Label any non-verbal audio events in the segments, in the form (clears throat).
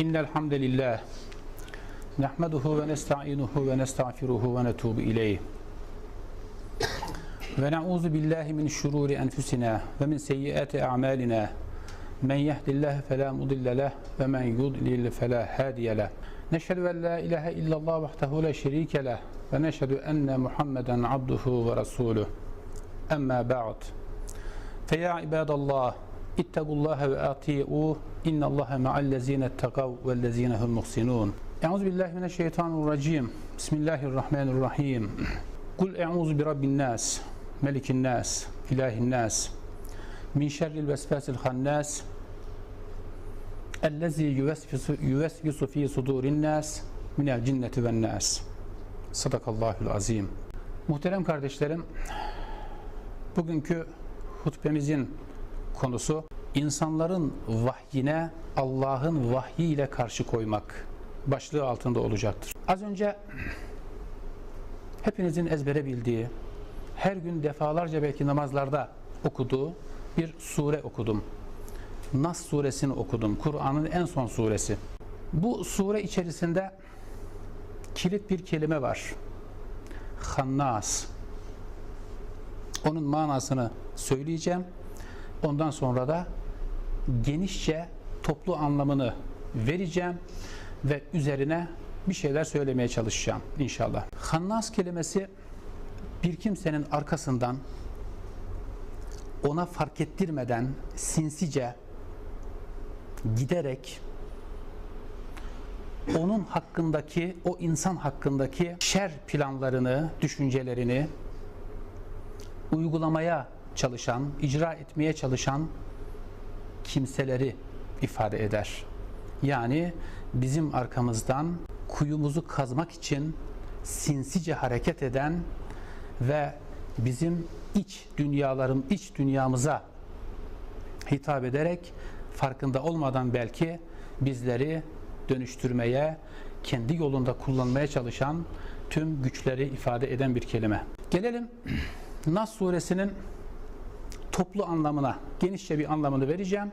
İnnel hamdelillah nahmeduhu ve nestainuhu ve nestağfiruhu ve netubu ileyh. Ve na'uzu billahi min şururi enfusina ve min seyyiati a'malina. Men yehdillah fela mudille leh ve men yudlil fela hadiye leh. Neşhedü en la ilahe illallah vahdehu la şerike leh ve neşhedü enne Muhammeden abduhu ve resuluh. Emma ba'd. Fe ya ibadallah İttakullaha ve ati'u innallaha ma'allezine ettekav vellezinehum muhsinun. Euzubillahimineşşeytanirracim. Bismillahirrahmanirrahim. Kul euzu bi rabbin nas, melikin nas, ilahin nas. Min şerril vesvesil hannas. Ellezî yüvesvisu fî sudurin nas minel cinneti ven nas. Sadakallahul azim. Muhterem kardeşlerim, bugünkü hutbemizin konusu insanların vahyine Allah'ın vahyiyle karşı koymak başlığı altında olacaktır. Az önce hepinizin ezbere bildiği, her gün defalarca belki namazlarda okuduğu bir sure okudum. Nas suresini okudum. Kur'an'ın en son suresi. Bu sure içerisinde kilit bir kelime var. Hannas. Onun manasını söyleyeceğim. Ondan sonra da genişçe toplu anlamını vereceğim ve üzerine bir şeyler söylemeye çalışacağım inşallah. Hannas kelimesi bir kimsenin arkasından ona fark ettirmeden sinsice giderek onun hakkındaki, o insan hakkındaki şer planlarını, düşüncelerini uygulamaya çalışan, icra etmeye çalışan kimseleri ifade eder. Yani bizim arkamızdan kuyumuzu kazmak için sinsice hareket eden ve bizim iç dünyalarım, iç dünyamıza hitap ederek farkında olmadan belki bizleri dönüştürmeye, kendi yolunda kullanmaya çalışan tüm güçleri ifade eden bir kelime. Gelelim Nas suresinin toplu anlamına, genişçe bir anlamını vereceğim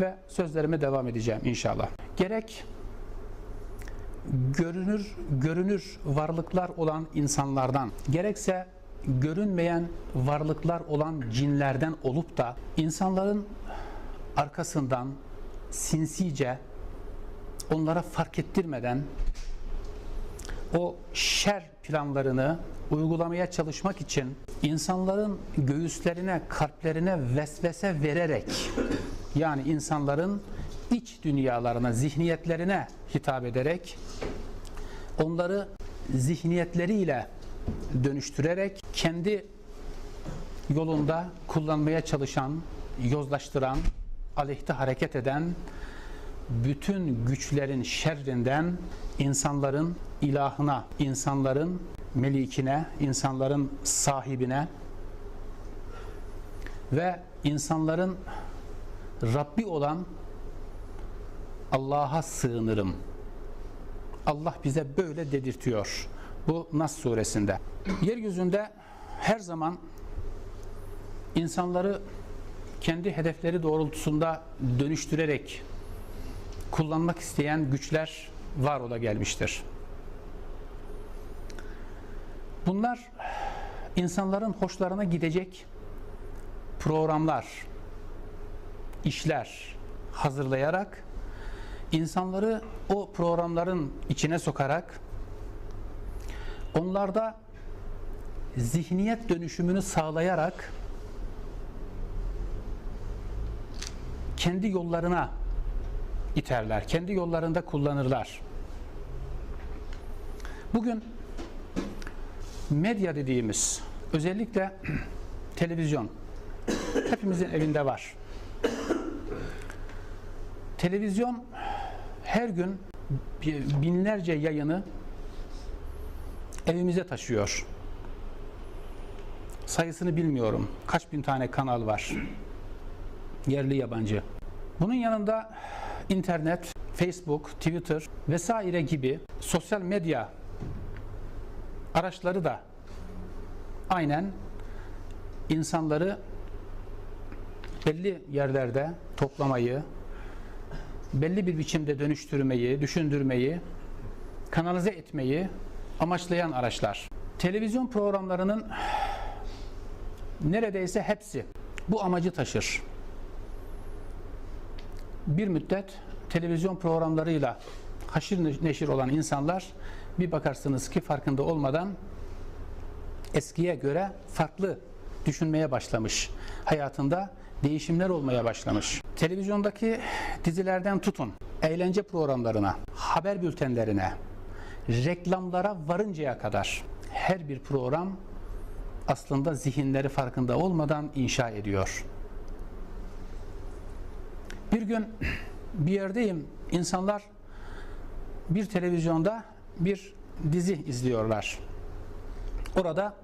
ve sözlerime devam edeceğim inşallah. Gerek görünür görünür varlıklar olan insanlardan, gerekse görünmeyen varlıklar olan cinlerden olup da insanların arkasından sinsice onlara fark ettirmeden o şer planlarını uygulamaya çalışmak için insanların göğüslerine, kalplerine vesvese vererek yani insanların iç dünyalarına, zihniyetlerine hitap ederek onları zihniyetleriyle dönüştürerek kendi yolunda kullanmaya çalışan, yozlaştıran, aleyhte hareket eden bütün güçlerin şerrinden insanların ilahına, insanların melikine, insanların sahibine ve insanların Rabbi olan Allah'a sığınırım. Allah bize böyle dedirtiyor. Bu Nas suresinde. Yeryüzünde her zaman insanları kendi hedefleri doğrultusunda dönüştürerek kullanmak isteyen güçler var ola gelmiştir. Bunlar insanların hoşlarına gidecek programlar, işler hazırlayarak insanları o programların içine sokarak onlarda zihniyet dönüşümünü sağlayarak kendi yollarına iterler. Kendi yollarında kullanırlar. Bugün medya dediğimiz özellikle (clears throat) televizyon hepimizin evinde var. Televizyon her gün binlerce yayını evimize taşıyor. Sayısını bilmiyorum. Kaç bin tane kanal var. Yerli yabancı. Bunun yanında internet, Facebook, Twitter vesaire gibi sosyal medya araçları da aynen insanları belli yerlerde toplamayı, belli bir biçimde dönüştürmeyi, düşündürmeyi, kanalize etmeyi amaçlayan araçlar. Televizyon programlarının neredeyse hepsi bu amacı taşır. Bir müddet televizyon programlarıyla haşir neşir olan insanlar bir bakarsınız ki farkında olmadan eskiye göre farklı düşünmeye başlamış. Hayatında değişimler olmaya başlamış. Televizyondaki dizilerden tutun, eğlence programlarına, haber bültenlerine, reklamlara varıncaya kadar her bir program aslında zihinleri farkında olmadan inşa ediyor. Bir gün bir yerdeyim, insanlar bir televizyonda bir dizi izliyorlar. Orada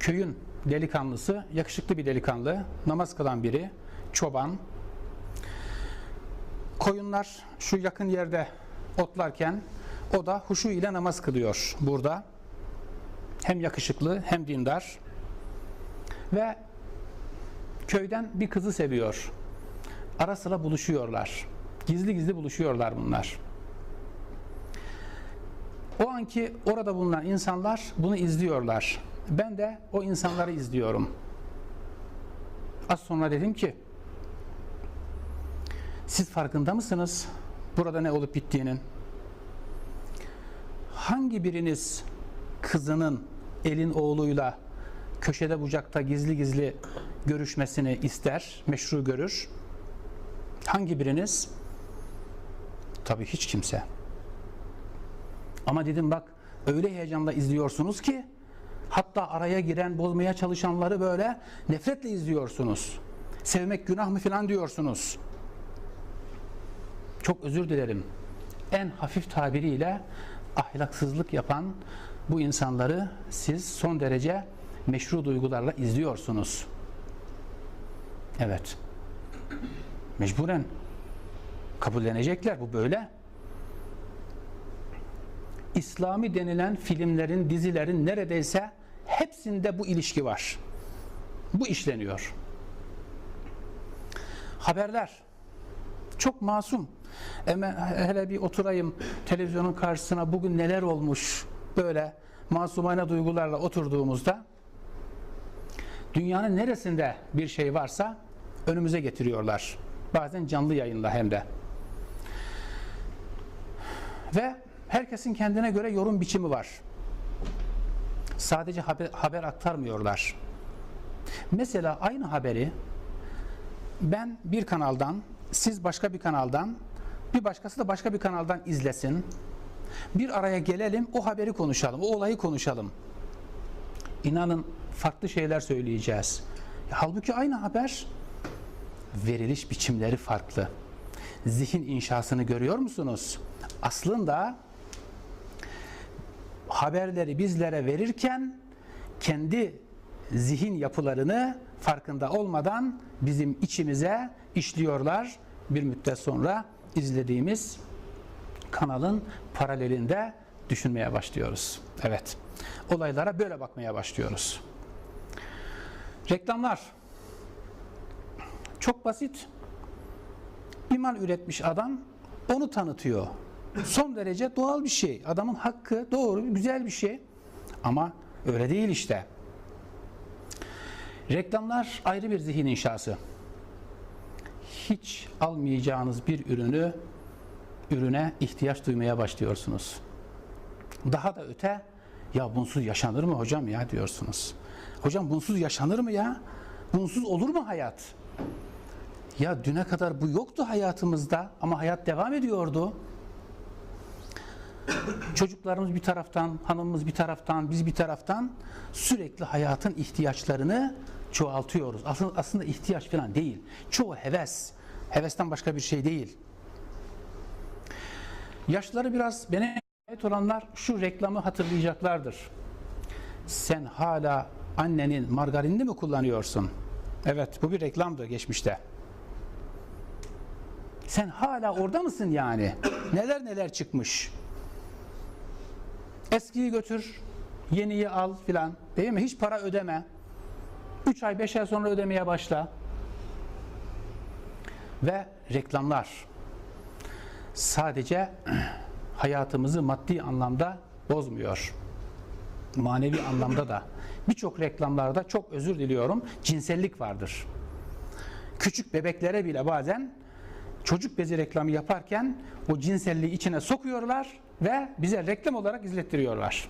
köyün delikanlısı, yakışıklı bir delikanlı, namaz kılan biri, çoban. Koyunlar şu yakın yerde otlarken o da huşu ile namaz kılıyor burada. Hem yakışıklı hem dindar. Ve köyden bir kızı seviyor. Ara sıra buluşuyorlar. Gizli gizli buluşuyorlar bunlar. O anki orada bulunan insanlar bunu izliyorlar. Ben de o insanları izliyorum. Az sonra dedim ki siz farkında mısınız burada ne olup bittiğinin? Hangi biriniz kızının elin oğluyla köşede bucakta gizli gizli görüşmesini ister, meşru görür? Hangi biriniz? Tabii hiç kimse. Ama dedim bak öyle heyecanla izliyorsunuz ki hatta araya giren bozmaya çalışanları böyle nefretle izliyorsunuz. Sevmek günah mı filan diyorsunuz. Çok özür dilerim. En hafif tabiriyle ahlaksızlık yapan bu insanları siz son derece meşru duygularla izliyorsunuz. Evet. Mecburen kabullenecekler bu böyle. İslami denilen filmlerin, dizilerin neredeyse hepsinde bu ilişki var. Bu işleniyor. Haberler çok masum. Hemen hele bir oturayım televizyonun karşısına bugün neler olmuş böyle masumane duygularla oturduğumuzda dünyanın neresinde bir şey varsa önümüze getiriyorlar. Bazen canlı yayınla hem de. Ve herkesin kendine göre yorum biçimi var. Sadece haber, haber aktarmıyorlar. Mesela aynı haberi ben bir kanaldan, siz başka bir kanaldan, bir başkası da başka bir kanaldan izlesin. Bir araya gelelim, o haberi konuşalım, o olayı konuşalım. İnanın farklı şeyler söyleyeceğiz. Halbuki aynı haber veriliş biçimleri farklı. Zihin inşasını görüyor musunuz? Aslında haberleri bizlere verirken kendi zihin yapılarını farkında olmadan bizim içimize işliyorlar. Bir müddet sonra izlediğimiz kanalın paralelinde düşünmeye başlıyoruz. Evet. Olaylara böyle bakmaya başlıyoruz. Reklamlar çok basit. Bir mal üretmiş adam onu tanıtıyor. Son derece doğal bir şey. Adamın hakkı doğru, güzel bir şey. Ama öyle değil işte. Reklamlar ayrı bir zihin inşası. Hiç almayacağınız bir ürünü ürüne ihtiyaç duymaya başlıyorsunuz. Daha da öte ya bunsuz yaşanır mı hocam ya diyorsunuz. Hocam bunsuz yaşanır mı ya? Bunsuz olur mu hayat? Ya düne kadar bu yoktu hayatımızda ama hayat devam ediyordu. Çocuklarımız bir taraftan, hanımımız bir taraftan, biz bir taraftan sürekli hayatın ihtiyaçlarını çoğaltıyoruz. Aslında, aslında ihtiyaç falan değil. Çoğu heves. Hevesten başka bir şey değil. Yaşları biraz bene ait olanlar şu reklamı hatırlayacaklardır. Sen hala annenin margarinini mi kullanıyorsun? Evet bu bir reklamdı geçmişte. Sen hala orada mısın yani? Neler neler çıkmış. Eskiyi götür, yeniyi al filan. Değil mi? Hiç para ödeme. 3 ay 5 ay sonra ödemeye başla. Ve reklamlar. sadece (clears throat) hayatımızı maddi anlamda bozmuyor. Manevi anlamda da birçok reklamlarda çok özür diliyorum cinsellik vardır. Küçük bebeklere bile bazen çocuk bezi reklamı yaparken o cinselliği içine sokuyorlar ve bize reklam olarak izlettiriyorlar.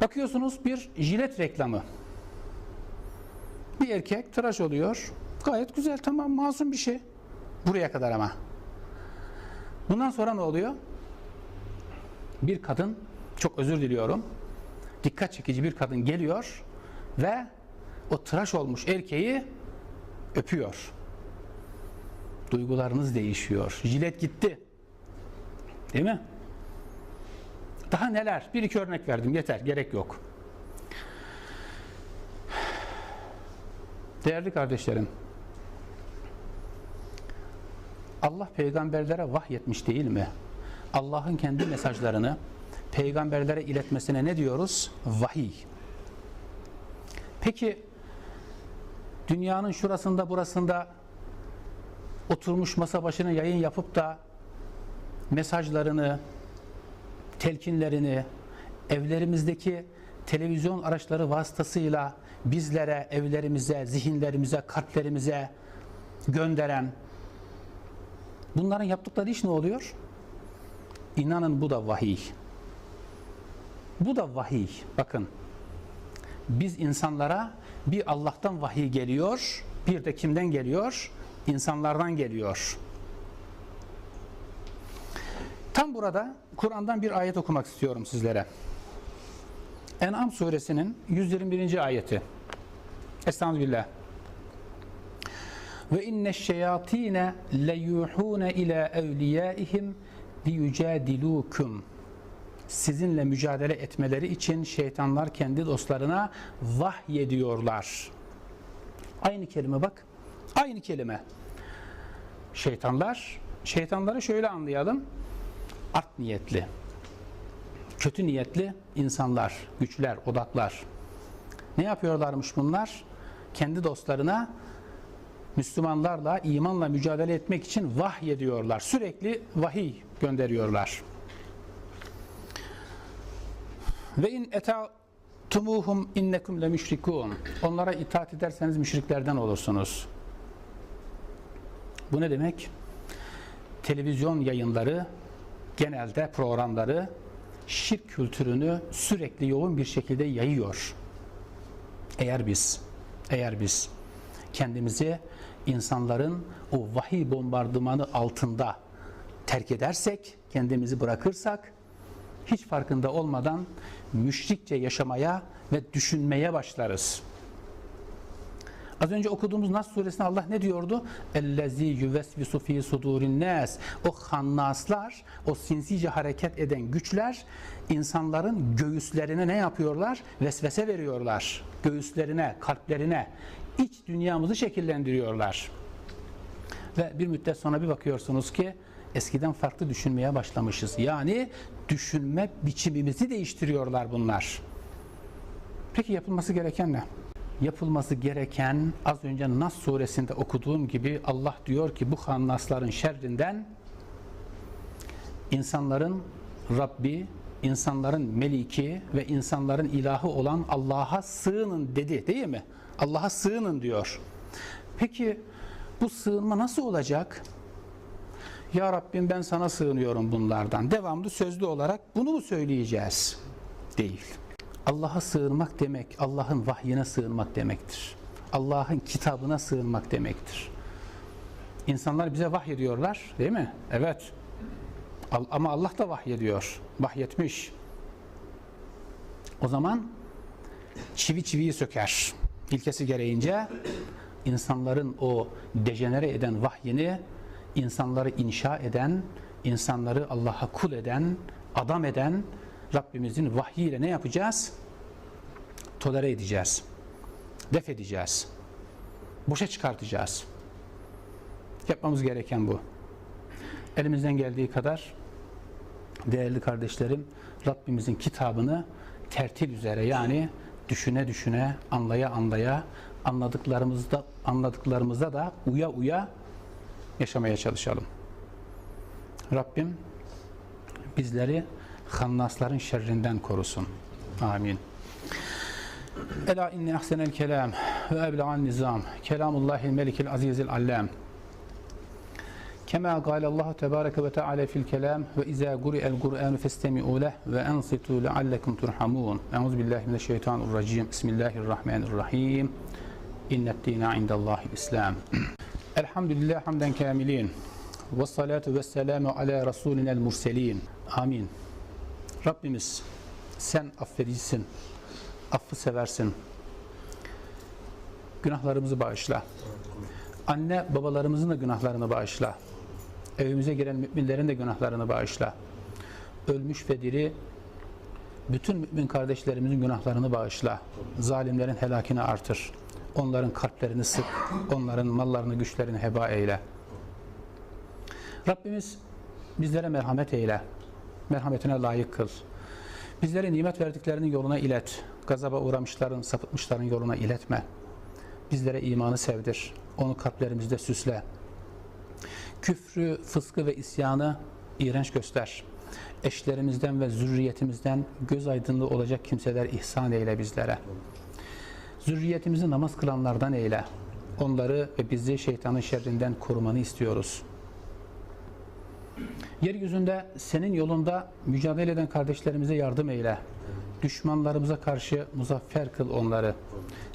Bakıyorsunuz bir jilet reklamı. Bir erkek tıraş oluyor. Gayet güzel tamam masum bir şey. Buraya kadar ama. Bundan sonra ne oluyor? Bir kadın, çok özür diliyorum, dikkat çekici bir kadın geliyor ve o tıraş olmuş erkeği öpüyor. Duygularınız değişiyor. Jilet gitti. Değil mi? Daha neler? Bir iki örnek verdim. Yeter. Gerek yok. Değerli kardeşlerim, Allah peygamberlere vahyetmiş değil mi? Allah'ın kendi mesajlarını peygamberlere iletmesine ne diyoruz? Vahiy. Peki dünyanın şurasında burasında oturmuş masa başına yayın yapıp da mesajlarını, telkinlerini evlerimizdeki televizyon araçları vasıtasıyla bizlere, evlerimize, zihinlerimize, kalplerimize gönderen bunların yaptıkları iş ne oluyor? İnanın bu da vahiy. Bu da vahiy. Bakın biz insanlara bir Allah'tan vahiy geliyor, bir de kimden geliyor? İnsanlardan geliyor. Tam burada Kur'an'dan bir ayet okumak istiyorum sizlere. En'am suresinin 121. ayeti. Estağfirullah. Ve inne şeyatine leyuhune ila evliyaihim liyucadilukum. Sizinle mücadele etmeleri için şeytanlar kendi dostlarına vahyediyorlar. Aynı kelime bak. Aynı kelime. Şeytanlar, şeytanları şöyle anlayalım. Art niyetli, kötü niyetli insanlar, güçler, odaklar. Ne yapıyorlarmış bunlar? Kendi dostlarına Müslümanlarla, imanla mücadele etmek için vahiy ediyorlar. Sürekli vahiy gönderiyorlar. Ve in eta'tumuhum innekum le müşrikun. Onlara itaat ederseniz müşriklerden olursunuz. Bu ne demek? Televizyon yayınları, genelde programları şirk kültürünü sürekli yoğun bir şekilde yayıyor. Eğer biz, eğer biz kendimizi insanların o vahiy bombardımanı altında terk edersek, kendimizi bırakırsak, hiç farkında olmadan müşrikçe yaşamaya ve düşünmeye başlarız. Az önce okuduğumuz Nas suresinde Allah ne diyordu? Ellezî yuvesvisu fî sudûrin nâs. O hannaslar, o sinsice hareket eden güçler insanların göğüslerine ne yapıyorlar? Vesvese veriyorlar. Göğüslerine, kalplerine, iç dünyamızı şekillendiriyorlar. Ve bir müddet sonra bir bakıyorsunuz ki eskiden farklı düşünmeye başlamışız. Yani düşünme biçimimizi değiştiriyorlar bunlar. Peki yapılması gereken ne? Yapılması gereken az önce Nas suresinde okuduğum gibi Allah diyor ki bu hannasların şerrinden insanların Rabbi, insanların meliki ve insanların ilahı olan Allah'a sığının dedi değil mi? Allah'a sığının diyor. Peki bu sığınma nasıl olacak? Ya Rabbim ben sana sığınıyorum bunlardan. Devamlı sözlü olarak bunu mu söyleyeceğiz? Değil. Allah'a sığınmak demek, Allah'ın vahyine sığınmak demektir. Allah'ın kitabına sığınmak demektir. İnsanlar bize vahyediyorlar, değil mi? Evet. Ama Allah da vahyediyor. Vahyetmiş. O zaman çivi çiviyi söker. İlkesi gereğince insanların o dejenere eden vahyini, insanları inşa eden, insanları Allah'a kul eden, adam eden, Rabbimizin vahyiyle ne yapacağız? Tolere edeceğiz. Def edeceğiz. Boşa çıkartacağız. Yapmamız gereken bu. Elimizden geldiği kadar değerli kardeşlerim Rabbimizin kitabını tertil üzere yani düşüne düşüne, anlaya anlaya, anladıklarımızda anladıklarımıza da uya uya yaşamaya çalışalım. Rabbim bizleri Hannasların şerrinden korusun. Amin. Ela inni ahsenel kelam ve eblegan nizam. Kelamullahil melikil azizil allam. Kema galallahu tebareke ve teala fil kelam ve izâ guri'el Kur'an festemi'u leh ve ensitu leallekum turhamun. Euz billahi mineşşeytanirracim. Bismillahirrahmanirrahim. İnnet dîne indallâhil İslam. Elhamdülillah hamden kamilin. Ve salatu ve selamu ala rasulinel murselin. Amin. Rabbimiz sen affedicisin, affı seversin. Günahlarımızı bağışla. Anne babalarımızın da günahlarını bağışla. Evimize giren müminlerin de günahlarını bağışla. Ölmüş ve diri bütün mümin kardeşlerimizin günahlarını bağışla. Zalimlerin helakini artır. Onların kalplerini sık. Onların mallarını, güçlerini heba eyle. Rabbimiz bizlere merhamet eyle. Merhametine layık kıl. Bizlere nimet verdiklerinin yoluna ilet. Gazaba uğramışların, sapıtmışların yoluna iletme. Bizlere imanı sevdir. Onu kalplerimizde süsle. Küfrü, fıskı ve isyanı iğrenç göster. Eşlerimizden ve zürriyetimizden göz aydınlığı olacak kimseler ihsan eyle bizlere. Zürriyetimizi namaz kılanlardan eyle. Onları ve bizi şeytanın şerrinden korumanı istiyoruz. Yeryüzünde senin yolunda mücadele eden kardeşlerimize yardım eyle. Düşmanlarımıza karşı muzaffer kıl onları.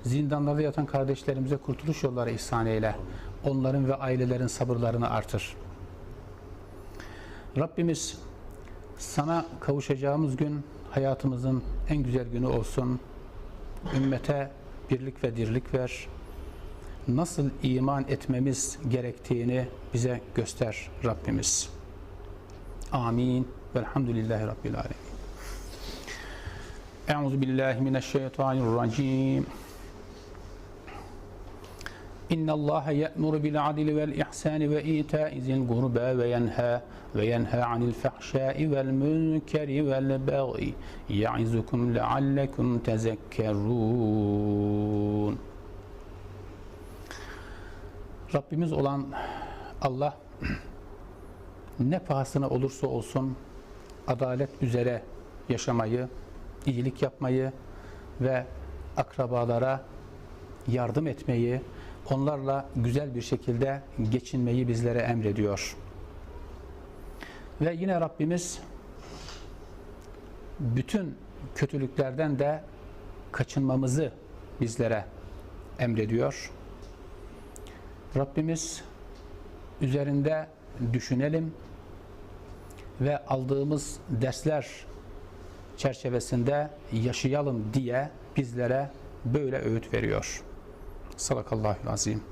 Zindanlarda yatan kardeşlerimize kurtuluş yolları ihsan eyle. Onların ve ailelerin sabırlarını artır. Rabbimiz sana kavuşacağımız gün hayatımızın en güzel günü olsun. Ümmete birlik ve dirlik ver. Nasıl iman etmemiz gerektiğini bize göster Rabbimiz. Amin. Velhamdülillahi Rabbil Alemin. Euzu billahi mineşşeytanirracim. İnna Allah ya'muru bil adli vel ihsani ve ita'i zil gurba ve yenha ve yenha anil fahşai vel münkeri vel bag'i ya'izukum leallekum tezekkerun. Rabbimiz olan Allah ne pahasına olursa olsun adalet üzere yaşamayı, iyilik yapmayı ve akrabalara yardım etmeyi, onlarla güzel bir şekilde geçinmeyi bizlere emrediyor. Ve yine Rabbimiz bütün kötülüklerden de kaçınmamızı bizlere emrediyor. Rabbimiz üzerinde düşünelim ve aldığımız dersler çerçevesinde yaşayalım diye bizlere böyle öğüt veriyor. Sadakallahu azim.